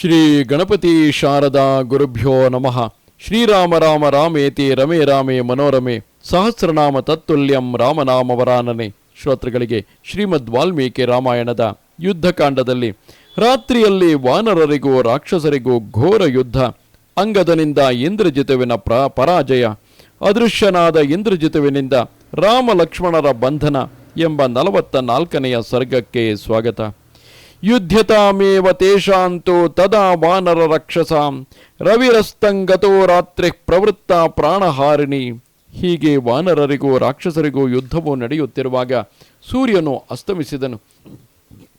ಶ್ರೀ ಗಣಪತಿ ಶಾರದಾ ಗುರುಭ್ಯೋ ನಮಃ. ಶ್ರೀರಾಮ ರಾಮ ರಾಮೇತಿ ರಮೇ ರಾಮೇ ಮನೋರಮೆ. ಸಹಸ್ರನಾಮ ತತ್ತುಲ್ಯಂ ರಾಮನಾಮವರಾನನೆ. ಶ್ರೋತೃಗಳಿಗೆ ಶ್ರೀಮದ್ ವಾಲ್ಮೀಕಿ ರಾಮಾಯಣದ ಯುದ್ಧಕಾಂಡದಲ್ಲಿ ರಾತ್ರಿಯಲ್ಲಿ ವಾನರರಿಗೂ ರಾಕ್ಷಸರಿಗೂ ಘೋರ ಯುದ್ಧ. ಅಂಗದನಿಂದ ಇಂದ್ರಜಿತುವಿನ ಪ್ರ ಪರಾಜಯ. ಅದೃಶ್ಯನಾದ ಇಂದ್ರಜಿತುವಿನಿಂದ ರಾಮ ಲಕ್ಷ್ಮಣರ ಬಂಧನ ಎಂಬ ನಲವತ್ತ ನಾಲ್ಕನೆಯ ಸರ್ಗಕ್ಕೆ ಸ್ವಾಗತ. ಯುದ್ಧತಾಮೇವ ತೇಷಾಂತೋ ತದಾ ವಾನರ ರಕ್ಷಸಾಂ. ರವಿರಸ್ತಂಗತೋ ರಾತ್ರಿ ಪ್ರವೃತ್ತ ಪ್ರಾಣಹಾರಿಣಿ. ಹೀಗೆ ವಾನರರಿಗೂ ರಾಕ್ಷಸರಿಗೂ ಯುದ್ಧವು ನಡೆಯುತ್ತಿರುವಾಗ ಸೂರ್ಯನು ಅಸ್ತಮಿಸಿದನು.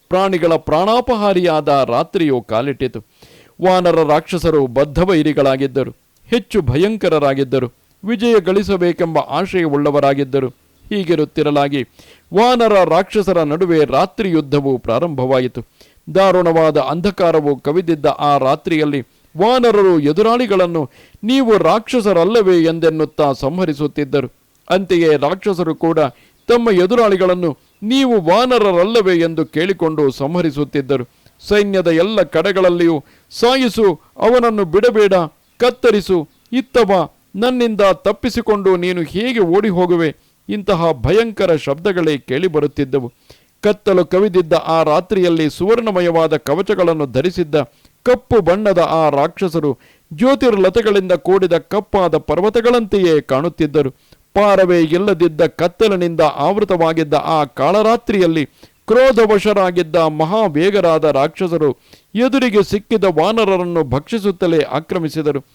ಪ್ರಾಣಿಗಳ ಪ್ರಾಣಾಪಹಾರಿಯಾದ ರಾತ್ರಿಯು ಕಾಲಿಟ್ಟಿತು. ವಾನರ ರಾಕ್ಷಸರು ಬದ್ಧವೈರಿಗಳಾಗಿದ್ದರು. ಹೆಚ್ಚು ಭಯಂಕರರಾಗಿದ್ದರು. ವಿಜಯ ಗಳಿಸಬೇಕೆಂಬ ಆಶಯವುಳ್ಳವರಾಗಿದ್ದರು ಹೀಗಿರುತ್ತಿರಲಾಗಿ, ವಾನರ ರಾಕ್ಷಸರ ನಡುವೆ ರಾತ್ರಿ ಯುದ್ಧವು ಪ್ರಾರಂಭವಾಯಿತು. ದಾರುಣವಾದ ಅಂಧಕಾರವು ಕವಿದಿದ್ದ ಆ ರಾತ್ರಿಯಲ್ಲಿ ವಾನರರು ಎದುರಾಳಿಗಳನ್ನು, ನೀವು ರಾಕ್ಷಸರಲ್ಲವೇ ಎಂದೆನ್ನುತ್ತಾ ಸಂಹರಿಸುತ್ತಿದ್ದರು. ಅಂತೆಯೇ ರಾಕ್ಷಸರು ಕೂಡ ತಮ್ಮ ಎದುರಾಳಿಗಳನ್ನು, ನೀವು ವಾನರರಲ್ಲವೇ ಎಂದು ಕೇಳಿಕೊಂಡು ಸಂಹರಿಸುತ್ತಿದ್ದರು. ಸೈನ್ಯದ ಎಲ್ಲ ಕಡೆಗಳಲ್ಲಿಯೂ, ಸಾಯಿಸು, ಅವನನ್ನು ಬಿಡಬೇಡ, ಕತ್ತರಿಸು, ಇತ್ತವ, ನನ್ನಿಂದ ತಪ್ಪಿಸಿಕೊಂಡು ನೀನು ಹೇಗೆ ಓಡಿ ಹೋಗುವೆ ಇಂತಹ ಭಯಂಕರ ಶಬ್ದಗಳೇ ಕೇಳಿಬರುತ್ತಿದ್ದವು ಕತ್ತಲು ಕವಿದಿದ್ದ ಆ ರಾತ್ರಿಯಲ್ಲಿ ಸುವರ್ಣಮಯವಾದ ಕವಚಗಳನ್ನು ಧರಿಸಿದ್ದ ಕಪ್ಪು ಬಣ್ಣದ ಆ ರಾಕ್ಷಸರು ಜ್ಯೋತಿರ್ಲತೆಗಳಿಂದ ಕೂಡಿದ ಕಪ್ಪಾದ ಪರ್ವತಗಳಂತೆಯೇ ಕಾಣುತ್ತಿದ್ದರು. ಪಾರವೇ ಇಲ್ಲದಿದ್ದ ಕತ್ತಲಿನಿಂದ ಆವೃತವಾಗಿದ್ದ ಆ ಕಾಳರಾತ್ರಿಯಲ್ಲಿ ಕ್ರೋಧವಶರಾಗಿದ್ದ ಮಹಾವೇಗರಾದ ರಾಕ್ಷಸರು ಎದುರಿಗೆ ಸಿಕ್ಕಿದ ವಾನರರನ್ನು ಭಕ್ಷಿಸುತ್ತಲೇ ಆಕ್ರಮಿಸಿದರು.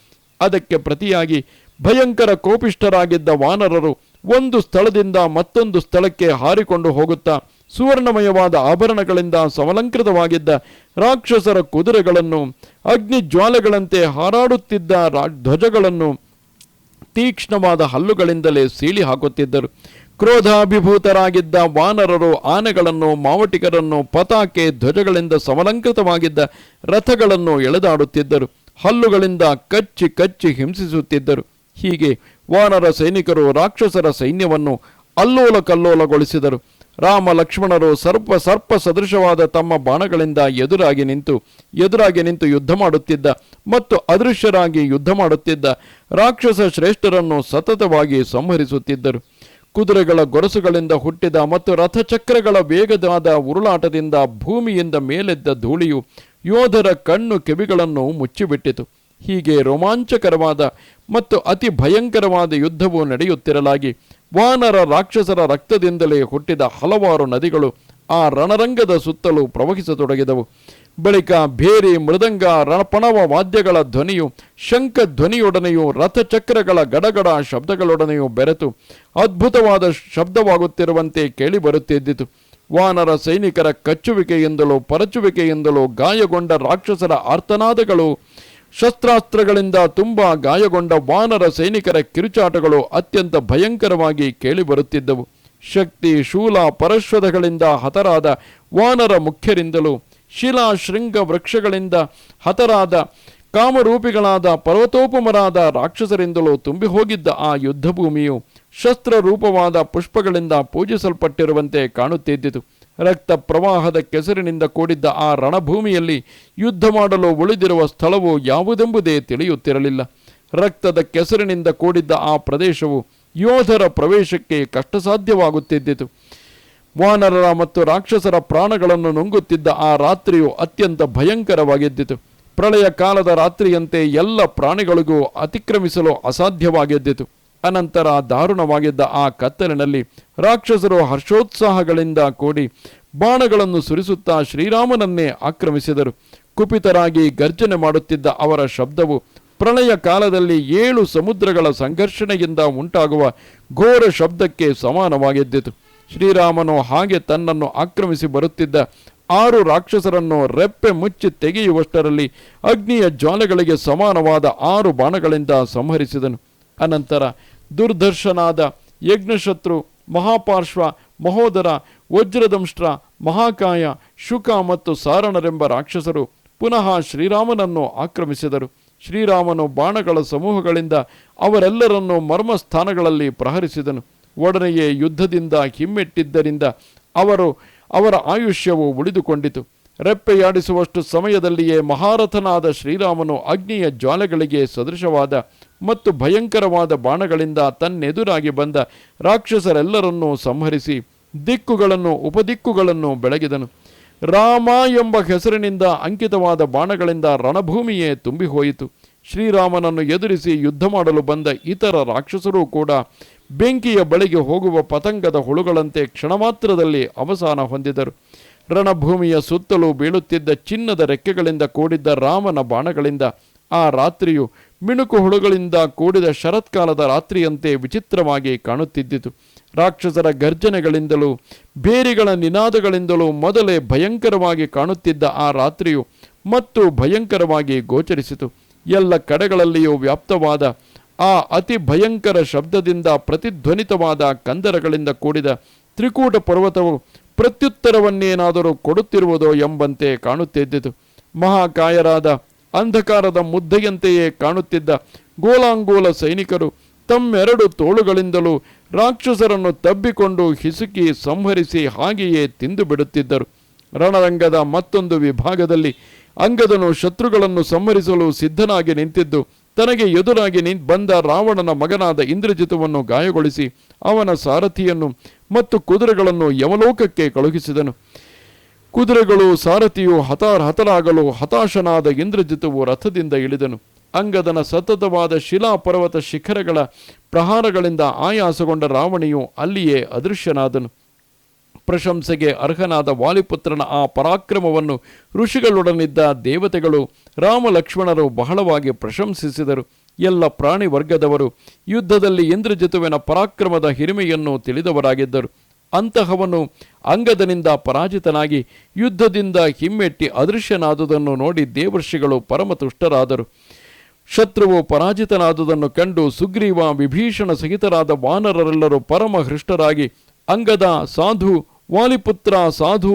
ಅದಕ್ಕೆ ಪ್ರತಿಯಾಗಿ ಭಯಂಕರ ಕೋಪಿಷ್ಠರಾಗಿದ್ದ ವಾನರರು ಒಂದು ಸ್ಥಳದಿಂದ ಮತ್ತೊಂದು ಸ್ಥಳಕ್ಕೆ ಹಾರಿಕೊಂಡು ಹೋಗುತ್ತಾ ಸುವರ್ಣಮಯವಾದ ಆಭರಣಗಳಿಂದ ಸಮಲಂಕೃತವಾಗಿದ್ದ ರಾಕ್ಷಸರ ಕುದುರೆಗಳನ್ನು ಅಗ್ನಿ ಜ್ವಾಲೆಗಳಂತೆ ಹಾರಾಡುತ್ತಿದ್ದ ಧ್ವಜಗಳನ್ನು ತೀಕ್ಷ್ಣವಾದ ಹಲ್ಲುಗಳಿಂದಲೇ ಸೀಳಿ ಹಾಕುತ್ತಿದ್ದರು. ಕ್ರೋಧಾಭಿಭೂತರಾಗಿದ್ದ ವಾನರರು ಆನೆಗಳನ್ನು ಮಾವಟಿಗರನ್ನು ಪತಾಕೆ ಧ್ವಜಗಳಿಂದ ಸಮಲಂಕೃತವಾಗಿದ್ದ ರಥಗಳನ್ನು ಎಳೆದಾಡುತ್ತಿದ್ದರು. ಹಲ್ಲುಗಳಿಂದ ಕಚ್ಚಿ ಕಚ್ಚಿ ಹಿಂಸಿಸುತ್ತಿದ್ದರು. ಹೀಗೆ ವಾನರ ಸೈನಿಕರು ರಾಕ್ಷಸರ ಸೈನ್ಯವನ್ನು ಅಲ್ಲೋಲ ಕಲ್ಲೋಲಗೊಳಿಸಿದರು ರಾಮ ಲಕ್ಷ್ಮಣರು ಸರ್ಪ ಸರ್ಪ ಸದೃಶವಾದ ತಮ್ಮ ಬಾಣಗಳಿಂದ ಎದುರಾಗಿ ನಿಂತು ಎದುರಾಗಿ ನಿಂತು ಯುದ್ಧ ಮಾಡುತ್ತಿದ್ದ ಮತ್ತು ಅದೃಶ್ಯರಾಗಿ ಯುದ್ಧ ಮಾಡುತ್ತಿದ್ದ ರಾಕ್ಷಸ ಶ್ರೇಷ್ಠರನ್ನು ಸತತವಾಗಿ ಸಂಹರಿಸುತ್ತಿದ್ದರು. ಕುದುರೆಗಳ ಗೊರಸುಗಳಿಂದ ಹುಟ್ಟಿದ ಮತ್ತು ರಥಚಕ್ರಗಳ ವೇಗದಾದ ಉರುಳಾಟದಿಂದ ಭೂಮಿಯಿಂದ ಮೇಲೆದ್ದ ಧೂಳಿಯು ಯೋಧರ ಕಣ್ಣು ಕಿವಿಗಳನ್ನು ಮುಚ್ಚಿಬಿಟ್ಟಿತು. ಹೀಗೆ ರೋಮಾಂಚಕರವಾದ ಮತ್ತು ಅತಿ ಭಯಂಕರವಾದ ಯುದ್ಧವು ನಡೆಯುತ್ತಿರಲಾಗಿ ವಾನರ ರಾಕ್ಷಸರ ರಕ್ತದಿಂದಲೇ ಹುಟ್ಟಿದ ಹಲವಾರು ನದಿಗಳು ಆ ರಣರಂಗದ ಸುತ್ತಲೂ ಪ್ರವಹಿಸತೊಡಗಿದವು. ಬಳಿಕ ಭೇರಿ, ಮೃದಂಗ, ರಣಪಣವ ವಾದ್ಯಗಳ ಧ್ವನಿಯು, ಶಂಖ ಧ್ವನಿಯೊಡನೆಯೂ, ರಥಚಕ್ರಗಳ ಗಡಗಡ ಶಬ್ದಗಳೊಡನೆಯೂ ಬೆರೆತು ಅದ್ಭುತವಾದ ಶಬ್ದವಾಗುತ್ತಿರುವಂತೆ ಕೇಳಿಬರುತ್ತಿದ್ದಿತು. ವಾನರ ಸೈನಿಕರ ಕಚ್ಚುವಿಕೆಯಿಂದಲೂ, ಪರಚುವಿಕೆಯಿಂದಲೂ ಗಾಯಗೊಂಡ ರಾಕ್ಷಸರ ಆರ್ತನಾದಗಳು ಶಸ್ತ್ರಾಸ್ತ್ರಗಳಿಂದ ತುಂಬಾ ಗಾಯಗೊಂಡ ವಾನರ ಸೈನಿಕರ ಕಿರುಚಾಟಗಳು ಅತ್ಯಂತ ಭಯಂಕರವಾಗಿ ಕೇಳಿಬರುತ್ತಿದ್ದವು. ಶಕ್ತಿ ಶೂಲ ಪರಶ್ವದಗಳಿಂದ ಹತರಾದ ವಾನರ ಮುಖ್ಯರಿಂದಲೂ, ಶಿಲಾ ಶೃಂಗ ವೃಕ್ಷಗಳಿಂದ ಹತರಾದ ಕಾಮರೂಪಿಗಳಾದ ಪರ್ವತೋಪಮರಾದ ರಾಕ್ಷಸರಿಂದಲೂ ತುಂಬಿ ಹೋಗಿದ್ದ ಆ ಯುದ್ಧಭೂಮಿಯು ಶಸ್ತ್ರರೂಪವಾದ ಪುಷ್ಪಗಳಿಂದ ಪೂಜಿಸಲ್ಪಟ್ಟಿರುವಂತೆ ಕಾಣುತ್ತಿದ್ದಿತು. ರಕ್ತ ಪ್ರವಾಹದ ಕೆಸರಿನಿಂದ ಕೂಡಿದ್ದ ಆ ರಣಭೂಮಿಯಲ್ಲಿ ಯುದ್ಧ ಮಾಡಲು ಉಳಿದಿರುವ ಸ್ಥಳವು ಯಾವುದೆಂಬುದೇ ತಿಳಿಯುತ್ತಿರಲಿಲ್ಲ. ರಕ್ತದ ಕೆಸರಿನಿಂದ ಕೂಡಿದ್ದ ಆ ಪ್ರದೇಶವು ಯೋಧರ ಪ್ರವೇಶಕ್ಕೆ ಕಷ್ಟಸಾಧ್ಯವಾಗುತ್ತಿದ್ದಿತು. ವಾನರರ ಮತ್ತು ರಾಕ್ಷಸರ ಪ್ರಾಣಗಳನ್ನು ನುಂಗುತ್ತಿದ್ದ ಆ ರಾತ್ರಿಯು ಅತ್ಯಂತ ಭಯಂಕರವಾಗಿದ್ದಿತು. ಪ್ರಳಯ ಕಾಲದ ರಾತ್ರಿಯಂತೆ ಎಲ್ಲ ಪ್ರಾಣಿಗಳಿಗೂ ಅತಿಕ್ರಮಿಸಲು ಅಸಾಧ್ಯವಾಗಿದ್ದಿತು. ಅನಂತರ ದಾರುಣವಾಗಿದ್ದ ಆ ಕತ್ತಲಿನಲ್ಲಿ ರಾಕ್ಷಸರು ಹರ್ಷೋತ್ಸಾಹಗಳಿಂದ ಕೂಡಿ ಬಾಣಗಳನ್ನು ಸುರಿಸುತ್ತಾ ಶ್ರೀರಾಮನನ್ನೇ ಆಕ್ರಮಿಸಿದರು. ಕುಪಿತರಾಗಿ ಗರ್ಜನೆ ಮಾಡುತ್ತಿದ್ದ ಅವರ ಶಬ್ದವು ಪ್ರಳಯ ಕಾಲದಲ್ಲಿ ಏಳು ಸಮುದ್ರಗಳ ಸಂಘರ್ಷಣೆಯಿಂದ ಉಂಟಾಗುವ ಘೋರ ಶಬ್ದಕ್ಕೆ ಸಮಾನವಾಗಿದ್ದಿತು. ಶ್ರೀರಾಮನು ಹಾಗೆ ತನ್ನನ್ನು ಆಕ್ರಮಿಸಿ ಬರುತ್ತಿದ್ದ ಆರು ರಾಕ್ಷಸರನ್ನು ರೆಪ್ಪೆ ಮುಚ್ಚಿ ತೆಗೆಯುವಷ್ಟರಲ್ಲಿ ಅಗ್ನಿಯ ಜ್ವಾಲೆಗಳಿಗೆ ಸಮಾನವಾದ ಆರು ಬಾಣಗಳಿಂದ ಸಂಹರಿಸಿದನು. ಅನಂತರ ದುರ್ದರ್ಶನಾದ ಯಜ್ಞಶತ್ರು, ಮಹಾಪಾರ್ಶ್ವ, ಮಹೋದರ, ವಜ್ರದಂಷ್ಟ್ರ, ಮಹಾಕಾಯ, ಶುಕ ಮತ್ತು ಸಾರಣರೆಂಬ ರಾಕ್ಷಸರು ಪುನಃ ಶ್ರೀರಾಮನನ್ನು ಆಕ್ರಮಿಸಿದರು. ಶ್ರೀರಾಮನು ಬಾಣಗಳ ಸಮೂಹಗಳಿಂದ ಅವರೆಲ್ಲರನ್ನು ಮರ್ಮಸ್ಥಾನಗಳಲ್ಲಿ ಪ್ರಹರಿಸಿದನು. ಒಡನೆಯೇ ಯುದ್ಧದಿಂದ ಹಿಮ್ಮೆಟ್ಟಿದ್ದರಿಂದ ಅವರು ಅವರ ಆಯುಷ್ಯವು ಉಳಿದುಕೊಂಡಿತು. ರೆಪ್ಪೆಯಾಡಿಸುವಷ್ಟು ಸಮಯದಲ್ಲಿಯೇ ಮಹಾರಥನಾದ ಶ್ರೀರಾಮನು ಅಗ್ನಿಯ ಜ್ವಾಲೆಗಳಿಗೆ ಸದೃಶವಾದ ಮತ್ತು ಭಯಂಕರವಾದ ಬಾಣಗಳಿಂದ ತನ್ನೆದುರಾಗಿ ಬಂದ ರಾಕ್ಷಸರೆಲ್ಲರನ್ನೂ ಸಂಹರಿಸಿ ದಿಕ್ಕುಗಳನ್ನು, ಉಪದಿಕ್ಕುಗಳನ್ನು ಬೆಳಗಿದನು. ರಾಮ ಎಂಬ ಹೆಸರಿನಿಂದ ಅಂಕಿತವಾದ ಬಾಣಗಳಿಂದ ರಣಭೂಮಿಯೇ ತುಂಬಿ ಹೋಯಿತು ಶ್ರೀರಾಮನನ್ನು ಎದುರಿಸಿ ಯುದ್ಧ ಮಾಡಲು ಬಂದ ಇತರ ರಾಕ್ಷಸರೂ ಕೂಡ ಬೆಂಕಿಯ ಬಳಿಗೆ ಹೋಗುವ ಪತಂಗದ ಹುಳುಗಳಂತೆ ಕ್ಷಣಮಾತ್ರದಲ್ಲಿ ಅವಸಾನ ಹೊಂದಿದರು. ರಣಭೂಮಿಯ ಸುತ್ತಲೂ ಬೀಳುತ್ತಿದ್ದ ಚಿನ್ನದ ರೆಕ್ಕೆಗಳಿಂದ ಕೂಡಿದ್ದ ರಾಮನ ಬಾಣಗಳಿಂದ ಆ ರಾತ್ರಿಯು ಮಿಣುಕು ಹುಳುಗಳಿಂದ ಕೂಡಿದ ಶರತ್ಕಾಲದ ರಾತ್ರಿಯಂತೆ ವಿಚಿತ್ರವಾಗಿ ಕಾಣುತ್ತಿದ್ದಿತು. ರಾಕ್ಷಸರ ಗರ್ಜನೆಗಳಿಂದಲೂ, ಬೇರಿಗಳ ನಿನಾದಗಳಿಂದಲೂ ಮೊದಲೇ ಭಯಂಕರವಾಗಿ ಕಾಣುತ್ತಿದ್ದ ಆ ರಾತ್ರಿಯು ಮತ್ತು ಭಯಂಕರವಾಗಿ ಗೋಚರಿಸಿತು. ಎಲ್ಲ ಕಡೆಗಳಲ್ಲಿಯೂ ವ್ಯಾಪ್ತವಾದ ಆ ಅತಿ ಭಯಂಕರ ಶಬ್ದದಿಂದ ಪ್ರತಿಧ್ವನಿತವಾದ ಕಂದರಗಳಿಂದ ಕೂಡಿದ ತ್ರಿಕೂಟ ಪರ್ವತವು ಪ್ರತ್ಯುತ್ತರವನ್ನೇನಾದರೂ ಕೊಡುತ್ತಿರುವುದೋ ಎಂಬಂತೆ ಕಾಣುತ್ತಿದ್ದಿತು. ಮಹಾಕಾಯರಾದ ಅಂಧಕಾರದ ಮುದ್ದೆಯಂತೆಯೇ ಕಾಣುತ್ತಿದ್ದ ಗೋಲಾಂಗೋಲ ಸೈನಿಕರು ತಮ್ಮೆರಡು ತೋಳುಗಳಿಂದಲೂ ರಾಕ್ಷಸರನ್ನು ತಬ್ಬಿಕೊಂಡು ಹಿಸುಕಿ ಸಂಹರಿಸಿ ಹಾಗೆಯೇ ತಿಂದು ಬಿಡುತ್ತಿದ್ದರು. ರಣರಂಗದ ಮತ್ತೊಂದು ವಿಭಾಗದಲ್ಲಿ ಅಂಗದನು ಶತ್ರುಗಳನ್ನು ಸಂಹರಿಸಲು ಸಿದ್ಧನಾಗಿ ನಿಂತಿದ್ದು, ತನಗೆ ಎದುರಾಗಿ ನಿ ಬಂದ ರಾವಣನ ಮಗನಾದ ಇಂದ್ರಜಿತವನ್ನು ಗಾಯಗೊಳಿಸಿ ಅವನ ಸಾರಥಿಯನ್ನು ಮತ್ತು ಕುದುರೆಗಳನ್ನು ಯಮಲೋಕಕ್ಕೆ ಕಳುಹಿಸಿದನು. ಕುದುರೆಗಳು ಸಾರಥಿಯು ಹತಾರ್ ಹತರಾಗಲು ಹತಾಶನಾದ ಇಂದ್ರಜಿತುವು ರಥದಿಂದ ಇಳಿದನು. ಅಂಗದನ ಸತತವಾದ ಶಿಲಾ ಪರ್ವತ ಶಿಖರಗಳ ಪ್ರಹಾರಗಳಿಂದ ಆಯಾಸಗೊಂಡ ರಾವಣಿಯು ಅಲ್ಲಿಯೇ ಅದೃಶ್ಯನಾದನು. ಪ್ರಶಂಸೆಗೆ ಅರ್ಹನಾದ ವಾಲಿಪುತ್ರನ ಆ ಪರಾಕ್ರಮವನ್ನು ಋಷಿಗಳೊಡನಿದ್ದ ದೇವತೆಗಳು ರಾಮ ಲಕ್ಷ್ಮಣರು ಬಹಳವಾಗಿ ಪ್ರಶಂಸಿಸಿದರು. ಎಲ್ಲ ಪ್ರಾಣಿ ವರ್ಗದವರು ಯುದ್ಧದಲ್ಲಿ ಇಂದ್ರಜಿತುವಿನ ಪರಾಕ್ರಮದ ಹಿರಿಮೆಯನ್ನು ತಿಳಿದವರಾಗಿದ್ದರು. ಅಂತಹವನು ಅಂಗದನಿಂದ ಪರಾಜಿತನಾಗಿ ಯುದ್ಧದಿಂದ ಹಿಮ್ಮೆಟ್ಟಿ ಅದೃಶ್ಯನಾದುದನ್ನು ನೋಡಿ ದೇವರ್ಷಿಗಳು ಪರಮತುಷ್ಟರಾದರು. ಶತ್ರುವು ಪರಾಜಿತನಾದುದನ್ನು ಕಂಡು ಸುಗ್ರೀವ ವಿಭೀಷಣ ಸಹಿತರಾದ ವಾನರರೆಲ್ಲರೂ ಪರಮ ಹೃಷ್ಟರಾಗಿ ಅಂಗದ ಸಾಧು ವಾಲಿಪುತ್ರ ಸಾಧು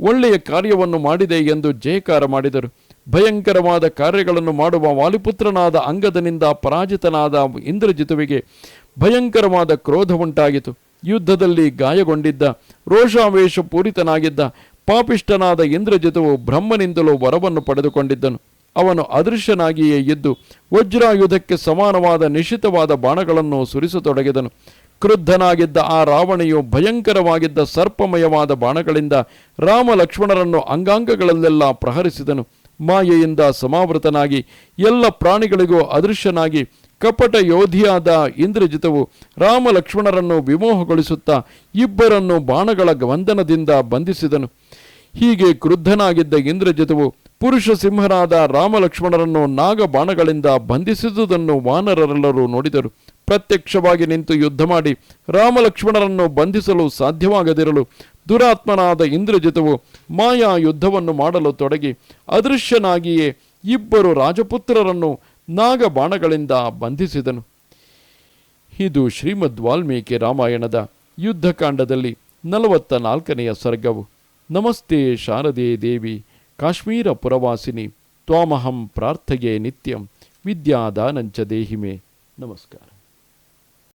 ಒಳ್ಳೆಯ ಕಾರ್ಯವನ್ನು ಮಾಡಿದೆ ಎಂದು ಜಯಕಾರ ಮಾಡಿದರು. ಭಯಂಕರವಾದ ಕಾರ್ಯಗಳನ್ನು ಮಾಡುವ ವಾಲಿಪುತ್ರನಾದ ಅಂಗದನಿಂದ ಪರಾಜಿತನಾದ ಇಂದ್ರಜಿತುವಿಗೆ ಭಯಂಕರವಾದ ಕ್ರೋಧ ಉಂಟಾಗಿತು ಯುದ್ಧದಲ್ಲಿ ಗಾಯಗೊಂಡಿದ್ದ, ರೋಷಾವೇಶ ಪೂರಿತನಾಗಿದ್ದ ಪಾಪಿಷ್ಟನಾದ ಇಂದ್ರಜಿತವು ಬ್ರಹ್ಮನಿಂದಲೂ ವರವನ್ನು ಪಡೆದುಕೊಂಡಿದ್ದನು. ಅವನು ಅದೃಶ್ಯನಾಗಿಯೇ ಇದ್ದು, ವಜ್ರಾಯುಧಕ್ಕೆ ಸಮಾನವಾದ ನಿಶ್ಚಿತವಾದ ಬಾಣಗಳನ್ನು ಸುರಿಸತೊಡಗಿದನು. ಕ್ರುದ್ಧನಾಗಿದ್ದ ಆ ರಾವಣೆಯು ಭಯಂಕರವಾಗಿದ್ದ ಸರ್ಪಮಯವಾದ ಬಾಣಗಳಿಂದ ರಾಮ ಲಕ್ಷ್ಮಣರನ್ನು ಅಂಗಾಂಗಗಳಲ್ಲೆಲ್ಲ ಪ್ರಹರಿಸಿದನು. ಮಾಯೆಯಿಂದ ಸಮಾವೃತನಾಗಿ, ಎಲ್ಲ ಪ್ರಾಣಿಗಳಿಗೂ ಅದೃಶ್ಯನಾಗಿ ಕಪಟ ಯೋಧಿಯಾದ ಇಂದ್ರಜಿತವು ರಾಮ ಲಕ್ಷ್ಮಣರನ್ನು ವಿಮೋಹಗೊಳಿಸುತ್ತಾ ಇಬ್ಬರನ್ನು ಬಾಣಗಳ ಬಂಧನದಿಂದ ಬಂಧಿಸಿದನು. ಹೀಗೆ ಕ್ರುದ್ಧನಾಗಿದ್ದ ಇಂದ್ರಜಿತವು ಪುರುಷ ಸಿಂಹರಾದ ರಾಮಲಕ್ಷ್ಮಣರನ್ನು ನಾಗ ಬಾಣಗಳಿಂದ ಬಂಧಿಸಿದುದನ್ನು ವಾನರರೆಲ್ಲರೂ ನೋಡಿದರು. ಪ್ರತ್ಯಕ್ಷವಾಗಿ ನಿಂತು ಯುದ್ಧ ಮಾಡಿ ರಾಮಲಕ್ಷ್ಮಣರನ್ನು ಬಂಧಿಸಲು ಸಾಧ್ಯವಾಗದಿರಲು ದುರಾತ್ಮನಾದ ಇಂದ್ರಜಿತವು ಮಾಯಾ ಯುದ್ಧವನ್ನು ಮಾಡಲು ತೊಡಗಿ ಅದೃಶ್ಯನಾಗಿಯೇ ಇಬ್ಬರು ರಾಜಪುತ್ರರನ್ನು ನಾಗ ಬಾಣಗಳಿಂದ ಬಂಧಿಸಿದನು. ಇದು ಶ್ರೀಮದ್ ವಾಲ್ಮೀಕಿ ರಾಮಾಯಣದ ಯುದ್ಧಕಾಂಡದಲ್ಲಿ ನಲವತ್ತ ನಾಲ್ಕನೆಯ ಸರ್ಗವು. ನಮಸ್ತೆ ಶಾರದೆ ದೇವಿ, ಕಾಶ್ಮೀರ ಪುರವಾಸಿನಿ, ತ್ವಾಮಹಂ ಪ್ರಾರ್ಥಗೆ ನಿತ್ಯಂ, ವಿದ್ಯಾದಾನಂಚ ದೇಹಿಮೆ. ನಮಸ್ಕಾರ.